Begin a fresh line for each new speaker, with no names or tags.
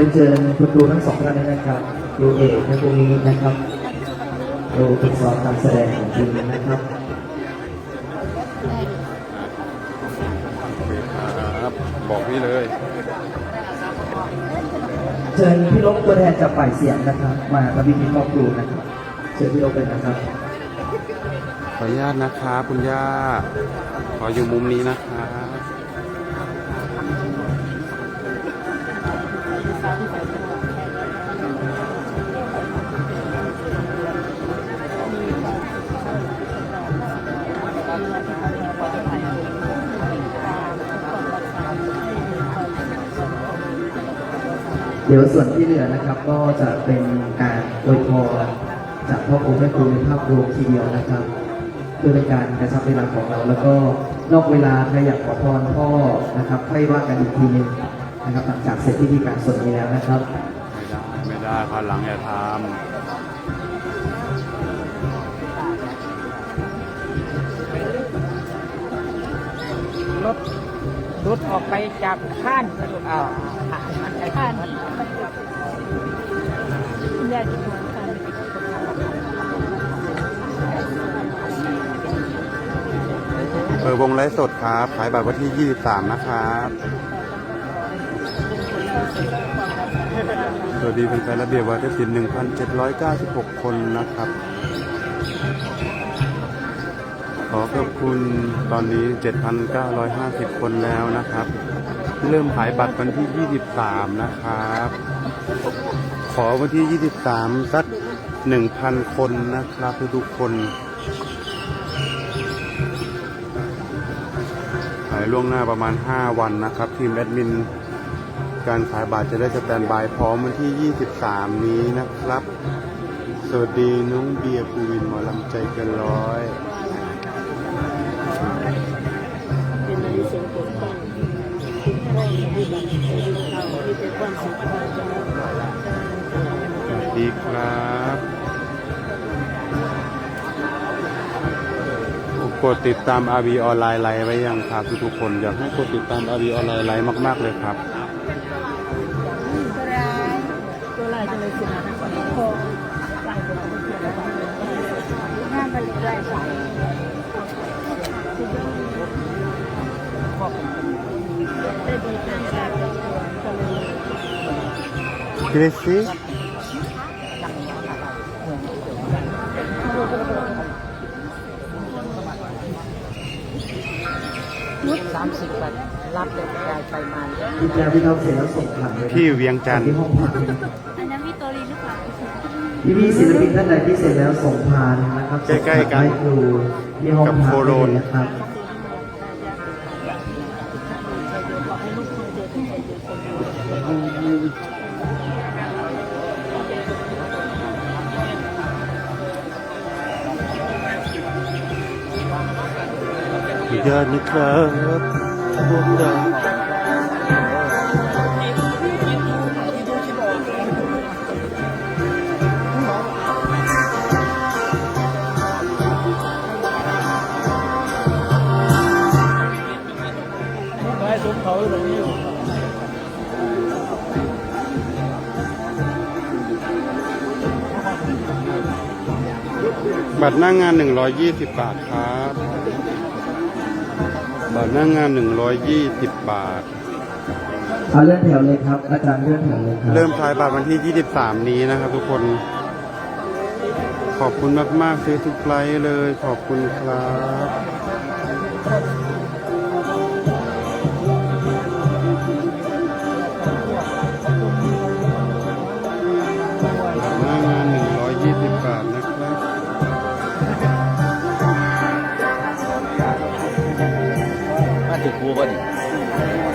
ชิญเชิญคุณครูทั้งสองท่านนะครับครูเอกและครูนี้นะครับครูฝึกสอนการแสดงของจริงนะครับ
ครับบอกพี่เลย
เชิญพี่ลบตัวแทนจากฝ่ายเสียงนะครับ มาทำพิธีครอบครูนะครับ เชิญพี่ลบเลยนะครับ
ขออนุญาตนะครับคุณย่า ขออยู่มุมนี้นะครับ
ดี๋ยวส่วนที่เหลือนะครับก็จะเป็นการอวยพรจากพ่อครูแม่ครูในภาพรวมทีเดียวนะครับเพื่อเป็นการกระชับเวลาของเรา แล้วก็นอกเวลาใครอยากขอพรพ่อนะครับค่อยว่ากันอีกทีหนึงนะครับหลังจากเสร็จพิธีการส่วนนี้แล้วนะครับ
ไม่ได้ไม่ได้พนหลังอย่าท
รถรุดออกไปจากข้านอ่าข้าน
คุณ ยายจะทวงค่ะำ
เปิดวงไลฟ์สดครับ ขายบัตรวันที่ 23 นะครับ สวัสดีแฟนระเบียบวัฒนศิลป์1,796 คนนะครับ ขอขอบคุณตอนนี้ 7,950 คนแล้วนะครับ เริ่มขายบัตรวันที่ 23 นะครับ อวันที่ 23 สัก 1,000 คนนะครับทุกๆคนขายล่วงหน้าประมาณ 5 วันนะครับ ทีมแอดมิน การขายบัตรจะได้สแตนบายพร้อมวันที่ 23 นี้นะครับ สวัสดีน้องเบียร์ภูวินหมอลำใจเกินร้อย
กดติดตามอา
บีออนไลน์ไลไว้ยังครับทุกคนอยากให้กดติดตามอาบีออนไลน์ไลฟ์มาก ๆ เลยครับ
เค
ริกา
ร
สซี่ 30แบบรับแต่รายไปมา
พี่แจ๊พี่ท็อปเสร็จแล้วส่งกลับเลยนะ
ที่เวียงจันทร์
ที่ห้องพักน
อันนั้นวิโตรีหรือเปล่า
พี่พี่ศิลปินท่านใดที่เสร็จแล้วส่งผ่านนะครับ
ใกล้ๆกัน
ครูที่ห้องพัก
กับน
นะครับ
ยอดนะครับพวกเรา
เขาตรงนี้อยู่
บัตรหน้างาน 120 บาทครับ บัตรหน้างาน 120 บาท
เอาเลื่อนแถวเลยครับ อาจารย์เลื่อนแถวเลยครับ
เริ่มขายบัตรวันที่ 23 นี้นะครับทุกคน ขอบคุณมาก ๆ ซื้อทุกไลฟ์เลย ขอบคุณครับ
มาถึง